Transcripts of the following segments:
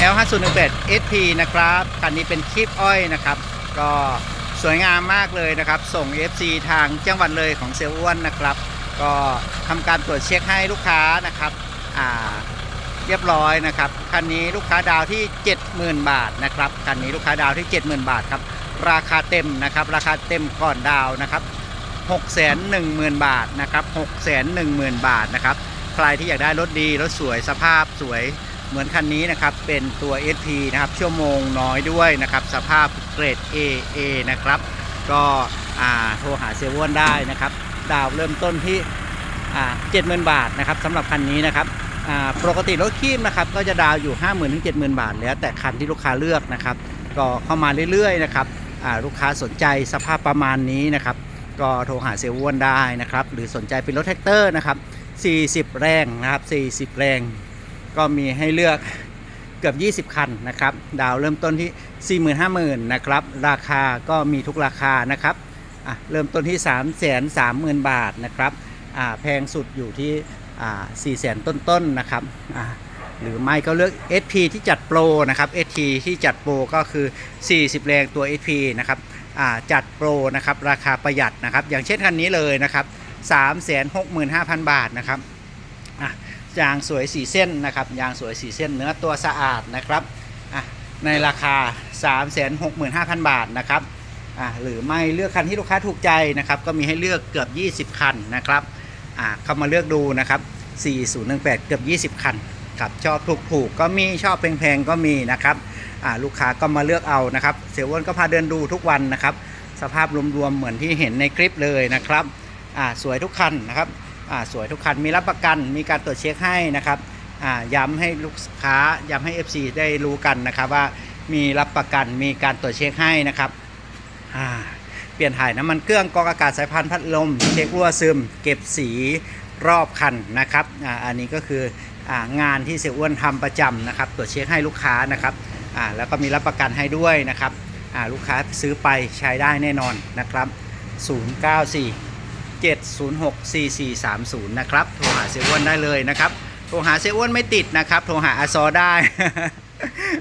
L 5 0 1 8 SP นะครับ คันนี้เป็นคีบอ้อยนะครับ ก็สวยงามมากเลยนะครับ ส่ง FC ทางจังหวัดเลยของเซลอ้วนนะครับ ก็ทำการตรวจเช็คให้ลูกค้านะครับเรียบร้อยนะครับ คันนี้ลูกค้าดาวที่ 70,000 บาทนะครับ คันนี้ลูกค้าดาวที่ 70,000 บาทครับ ราคาเต็มนะครับ ราคาเต็มก่อนดาวนะครับ 610,000 บาทนะครับ 610,000 บาทนะครับ ใครที่อยากได้รถดี รถสวย สภาพสวย เหมือนคันนี้นะครับเป็นตัว SP นะครับชั่วโมงน้อยด้วยนะครับสภาพเกรด AA นะครับก็อ่าโทรหาเซเว่นได้นะครับ ดาวเริ่มต้นที่อ่า70,000บาทนะครับสำหรับคันนี้นะครับอ่าปกติรถคีมนะครับก็จะดาวอยู่ 50,000ถึง70,000บาท แล้วแต่คันที่ลูกค้าเลือกนะครับ ก็เข้ามาเรื่อยๆนะครับอ่าลูกค้าสนใจสภาพประมาณนี้นะครับ ก็โทรหาเซลล์อ้วนได้นะครับ หรือสนใจเป็นรถแท็กเตอร์นะครับ40 แรงนะครับ40 แรง ก็มีให้เลือกเกือบ 20 คันนะครับ ดาวเริ่มต้นที่ 4 5 0 0 0 0นะครับ ราคาก็มีทุกราคานะครับเริ่มต้นที่ 3 3 0 0 0 0 บาทนะครับแพงสุดอยู่ที่4 0 0 0 0 ต้นๆนะครับหรือไม่ก็เลือก SP ที่จัดโปรนะครับ SP ที่จัดโปรก็คือ 40 แรงตัว SP นะครับจัดโปรนะครับราคาประหยัดนะครับ อย่างเช่นคันนี้เลยนะครับ 365,000 บาทนะครับ ยางสวยสีเส้นนะครับยางสวยสีเส้นเนื้อตัวสะอาดนะครับในราคา 365,000 บาทนะครับหรือไม่เลือกคันที่ลูกค้าถูกใจนะครับก็มีให้เลือกเกือบ 20 คันนะครับเข้ามาเลือกดูนะครับ 4018 เกือบ 20 คันครับชอบถูกๆก็มีชอบแพงๆก็มีนะครับลูกค้าก็มาเลือกเอานะครับเสียอ้วนก็พาเดินดูทุกวันนะครับ สภาพรวมๆเหมือนที่เห็นในคลิปเลยนะครับสวยทุกคันนะครับ สวยทุกคันมีรับประกันมีการตรวจเช็คให้นะครับย้ำให้ลูกค้าย้ำให้ FC ได้รู้กันนะครับว่ามีรับประกันมีการตรวจเช็คให้นะครับเปลี่ยนถ่ายน้ำมันเครื่องกองอากาศสายพานธุ์พัดลม เช็ครั่วซึม เก็บสีรอบคันนะครับออันนี้ก็คืองานที่เสียอ้วนทำประจำนะครับ ตรวจเช็คให้ลูกค้านะครับแล้วก็มีรับประกันให้ด้วยนะครับลูกค้าซื้อไปใช้ได้แน่นอนนะครับ 094 706 4430 นะครับ โทรหาเซอ้วนได้เลยนะครับ โทรหาเซอ้วนไม่ติดนะครับ โทรหาอาซอได้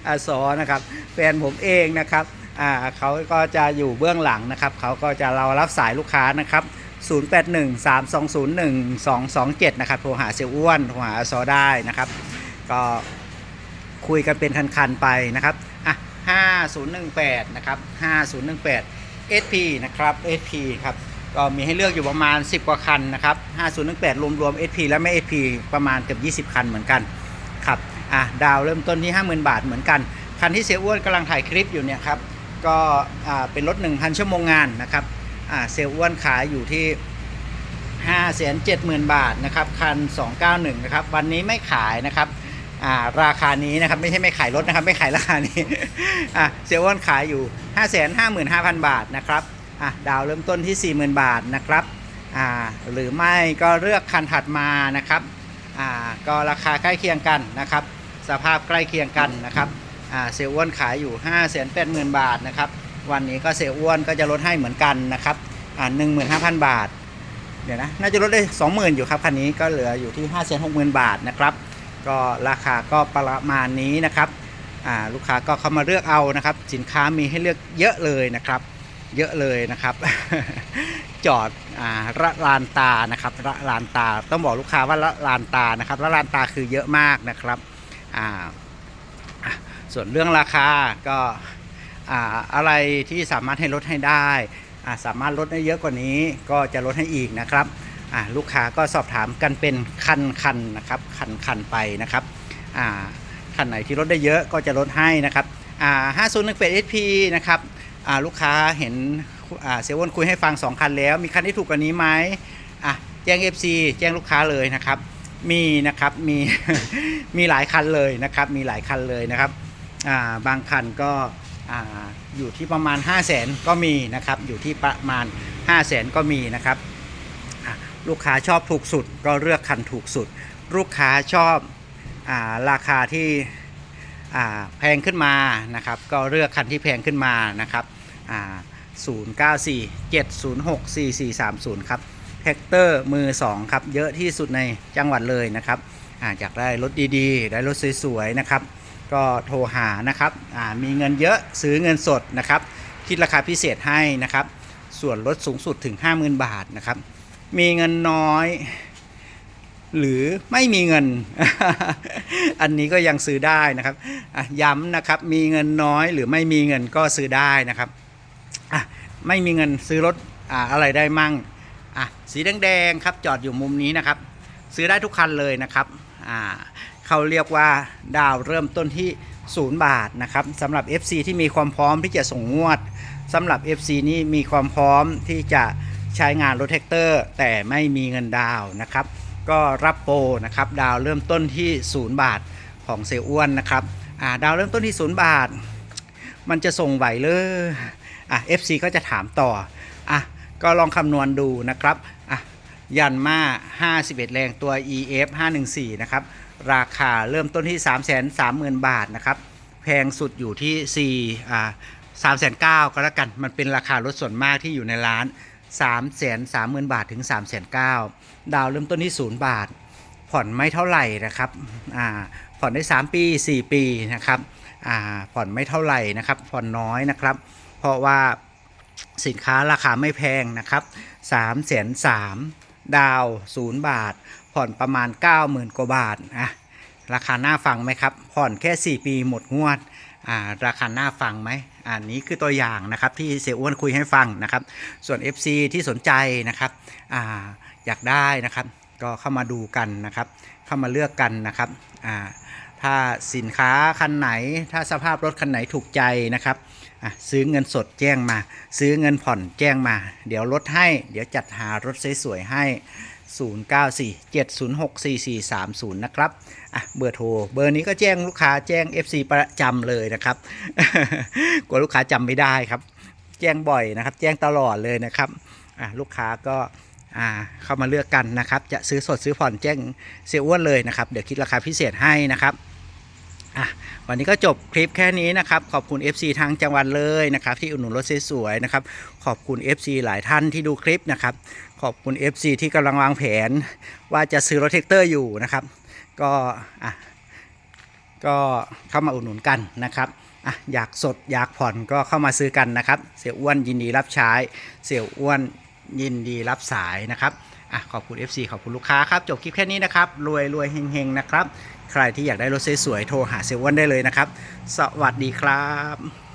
อาซอนะครับ แฟนผมเองนะครับอ่าเขาก็จะอยู่เบื้องหลังนะครับ เขาก็จะเรารับสายลูกค้านะครับ 0813201227 นะครับ โทรหาเซอ้วน โทรหาอาซอได้นะครับ ก็คุยกันเป็นคันๆไปนะครับอะ5018 นะครับ 5018 SP นะครับ SP ครับ ก็มีให้เลือกอยู่ประมาณ 10 กว่าคันนะครับ5018 รวมรวม SP และไม่ SP ประมาณเกือบ20 คันเหมือนกันครับอะดาวเริ่มต้นที่ 50,000 บาทเหมือนกัน คันที่เสียอ้วนกำลังถ่ายคลิปอยู่เนี่ยครับก็อ่าเป็นรถ 1,000 ชั่วโมงงานนะครับอ่าเซลอ้วนขายอยู่ที่570,000 บาทนะครับคัน 291 นะครับ วันนี้ไม่ขายนะครับอ่าราคานี้นะครับไม่ใช่ไม่ขายรถนะครับไม่ขายราคานี้อะเซลล์ขายอยู่ 5 5 5 0 0 0 บาทนะครับ อะดาวเริ่มต้นที่ 40,000 บาทนะครับอ่าหรือไม่ก็เลือกคันถัดมานะครับอ่าก็ราคาใกล้เคียงกันนะครับ สภาพใกล้เคียงกันนะครับอ่าเซลล์อ้วนขายอยู่ 5 8 0 0 0 0 บาทนะครับวันนี้ก็เซลล์อ้วนก็จะลดให้เหมือนกันนะครับอ่า15,000 บาทเดี๋ยวนะน่าจะลดได้ 20,000 อยู่ครับคันนี้ก็เหลืออยู่ที่ 5 6 0 0 0 0บาทนะครับก็ราคาก็ประมาณนี้นะครับอ่าลูกค้าก็เข้ามาเลือกเอานะครับ สินค้ามีให้เลือกเยอะเลยนะครับ เยอะเลยนะครับ จอดอ่าระลานตานะครับระลานตาต้องบอกลูกค้าว่าระลานตานะครับระลานตาคือเยอะมากนะครับอ่าส่วนเรื่องราคาก็อ่าอะไรที่สามารถให้ลดให้ได้อ่าสามารถลดได้เยอะกว่านี้ก็จะลดให้อีกนะครับอ่าลูกค้าก็สอบถามกันเป็นคันคันนะครับคันคันไปนะครับอ่าคันไหนที่ลดได้เยอะก็จะลดให้นะครับอ่า5018 SP นะครับ ลูกค้าเห็นเซเว่นคุยให้ฟัง 2 คันแล้ว มีคันที่ถูกกว่านี้ไหมอะแจ้ง FC แจ้งลูกค้าเลยนะครับ มีนะครับมีมีหลายคันเลยนะครับ มีหลายคันเลยนะครับาบางคันก็อ่าอยู่ที่ประมาณ 5 0 0 0 0 0ก็มีนะครับ อยู่ที่ประมาณ 5 0 0 0 0 0ก็มีนะครับลูกค้าชอบถูกสุดก็เลือกคันถูกสุด ลูกค้าชอบอาราคาที่แพงขึ้นมานะครับ ก็เลือกคันที่แพงขึ้นมานะครับ อ่า094 706 4430 ครับแท็กเตอร์มือ 2 ครับ เยอะที่สุดในจังหวัดเลยนะครับอาอยากได้รถดีๆ ได้รถสวยๆ นะครับ ก็โทรหานะครับมีเงินเยอะซื้อเงินสดนะครับ คิดราคาพิเศษให้นะครับ ส่วนลดสูงสุดถึง 50,000 บาทนะครับ มีเงินน้อย หรือไม่มีเงิน อันนี้ก็ยังซื้อได้นะครับย้ำนะครับ มีเงินน้อยหรือไม่มีเงินก็ซื้อได้นะครับ อะไม่มีเงินซื้อรถอ่าอะไรได้มั่งอะสีแดงๆครับจอดอยู่มุมนี้นะครับ ซื้อได้ทุกคันเลยนะครับอ่าเขาเรียกว่าดาวเริ่มต้นที่0บาทนะครับสำหรับ FC ที่มีความพร้อมที่จะส่งงวดสำหรับ FC นี่มีความพร้อมที่จะใช้งานรถแท็กเตอร์ แต่ไม่มีเงินดาวนะครับ ก็รับโปรนะครับดาวเริ่มต้นที่0บาทของเซอ้วนนะครับอ่าดาวเริ่มต้นที่0บาท มันจะส่งไหวเลย อะ FC ก็จะถามต่ออะก็ลองคำนวณดูนะครับอะยันมา 51 แรงตัว EF 514 นะครับ ราคาเริ่มต้นที่ 330,000 บาทนะครับ แพงสุดอยู่ที่4อ่า3 9 0 0ก็แล้วกัน มันเป็นราคารถส่วนมากที่อยู่ในร้าน 3 3 0 0 0 0 บาทถึง 3 9 0 0 0ดาวเริ่มต้นที่ 0 บาท ผ่อนไม่เท่าไหร่นะครับอ่าผ่อนได้ 3 ปี 4 ปีนะครับอ่าผ่อนไม่เท่าไหร่นะครับ ผ่อนน้อยนะครับ เพราะว่าสินค้าราคาไม่แพงนะครับ3 3 0 0 0ดาว0บาท ผ่อนประมาณ 90,000 กว่าบาทอะราคาหน่าฟังไหมครับ ผ่อนแค่ 4 ปีหมดงวดอ่าราคาหน่าฟังไหมอันนี้คือตัวอย่างนะครับที่เสียอ้วนคุยให้ฟังนะครับ ส่วน FC ที่สนใจนะครับอาอยากได้นะครับ ก็เข้ามาดูกันนะครับ เข้ามาเลือกกันนะครับอ่าถ้าสินค้าคันไหน ถ้าสภาพรถคันไหนถูกใจนะครับ ซื้อเงินสดแจ้งมา ซื้อเงินผ่อนแจ้งมา เดี๋ยวลดให้ เดี๋ยวจัดหารถสวยๆให้ 0947064430 นะครับอะเบอร์โทร เบอร์นี้ก็แจ้งลูกค้าแจ้ง FC ประจำเลยนะครับ กลัวลูกค้าจำไม่ได้ครับ แจ้งบ่อยนะครับ แจ้งตลอดเลยนะครับอะลูกค้าก็เข้ามาเลือกกันนะครับ จะซื้อสดซื้อผ่อนแจ้งเสียอ้วนเลยนะครับ เดี๋ยวคิดราคาพิเศษให้นะครับ อะวันนี้ก็จบคลิปแค่นี้นะครับ ขอบคุณ FC ทางจังหวัดเลยนะครับ ที่อุดหนุนรถสวยๆนะครับ ขอบคุณ FC หลายท่านที่ดูคลิปนะครับ ขอบคุณ FC ที่กำลังวางแผน ว่าจะซื้อรถแท็กเตอร์อยู่นะครับ ก็อะก็เข้ามาอุดหนุนกันนะครับอะอยากสดอยากผ่อนก็เข้ามาซื้อกันนะครับ เสี่ยอ้วนยินดีรับใช้ เสี่ยอ้วนยินดีรับสายนะครับอะขอบคุณ FC ขอบคุณลูกค้าครับ จบคลิปแค่นี้นะครับ รวยรวยเฮงๆนะครับ ใครที่อยากได้รถสวยๆโทรหาเสี่ยอ้วนได้เลยนะครับ สวัสดีครับ